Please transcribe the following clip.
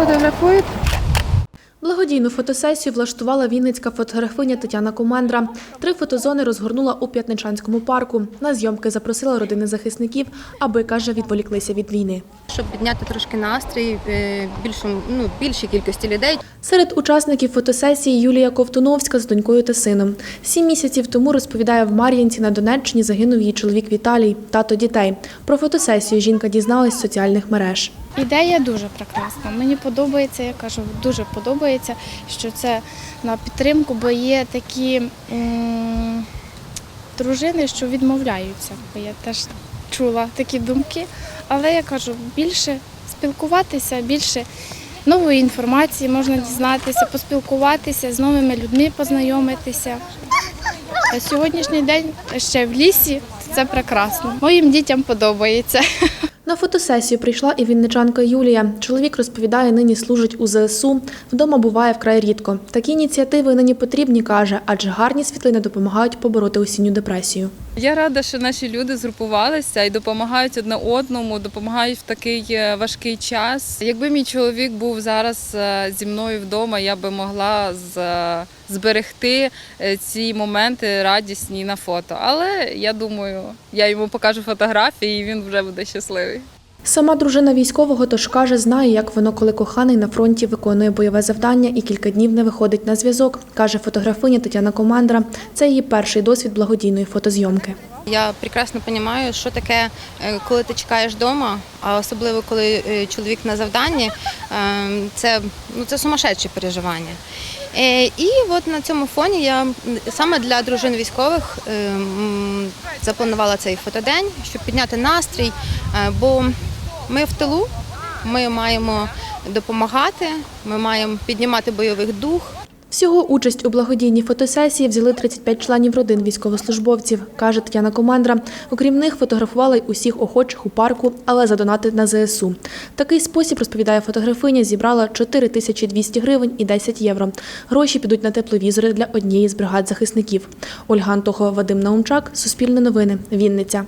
фотографуєте? Благодійну фотосесію влаштувала вінницька фотографиня Тетяна Комендра. Три фотозони розгорнула у П'ятничанському парку. На зйомки запросила родини захисників, аби, каже, відволіклися від війни. щоб підняти трошки настрій е, більшому, ну, більшій кількості людей. Серед учасників фотосесії Юлія Ковтуновська з донькою та сином. Сім місяців тому розповідає, в Мар'їнці на Донеччині загинув її чоловік Віталій, тато дітей. Про фотосесію жінка дізналась з соціальних мереж. Ідея дуже прекрасна. Мені подобається, я кажу, дуже подобається, що це на підтримку, бо є такі дружини, що відмовляються. Я теж чула такі думки. Але я кажу, більше спілкуватися, більше нової інформації можна дізнатися, поспілкуватися з новими людьми, познайомитися. А сьогоднішній день ще в лісі це прекрасно. Моїм дітям подобається. На фотосесію прийшла і вінничанка Юлія. Чоловік розповідає, нині служить у ЗСУ. Вдома буває вкрай рідко. Такі ініціативи нині потрібні, каже, адже гарні світлини допомагають побороти осінню депресію. Я рада, що наші люди згрупувалися і допомагають одне одному, допомагають в такий е, важкий час. Якби мій чоловік був зараз е, зі мною вдома, я би могла з- зберегти е, ці моменти радісні на фото. Але я думаю, я йому покажу фотографії, і він вже буде щасливий. Сама дружина військового тож каже, знає, як воно, коли коханий на фронті виконує бойове завдання і кілька днів не виходить на зв'язок, каже фотографиня Тетяна Командра. Це її перший досвід благодійної фотозйомки. Я прекрасно розумію, що таке, е, коли ти чекаєш вдома, а особливо коли е, чоловік на завданні, е, це, ну, це сумасшедші переживання. Е, І от на цьому фоні я саме для дружин військових е, запланувала цей фотодень, щоб підняти настрій, бо ми в тилу, ми маємо допомагати, ми маємо піднімати бойовий дух. Всього участь у благодійній фотосесії взяли 35 членів родин військовослужбовців, каже Тетяна Командра. Окрім них, фотографували й усіх охочих у парку, але задонати на ЗСУ. Такий спосіб, розповідає фотографиня, зібрала 4200 гривень і 10 євро. Гроші підуть на тепловізори для однієї з бригад захисників. Ольга Антохова, Вадим Наумчак, Суспільне новини, Вінниця.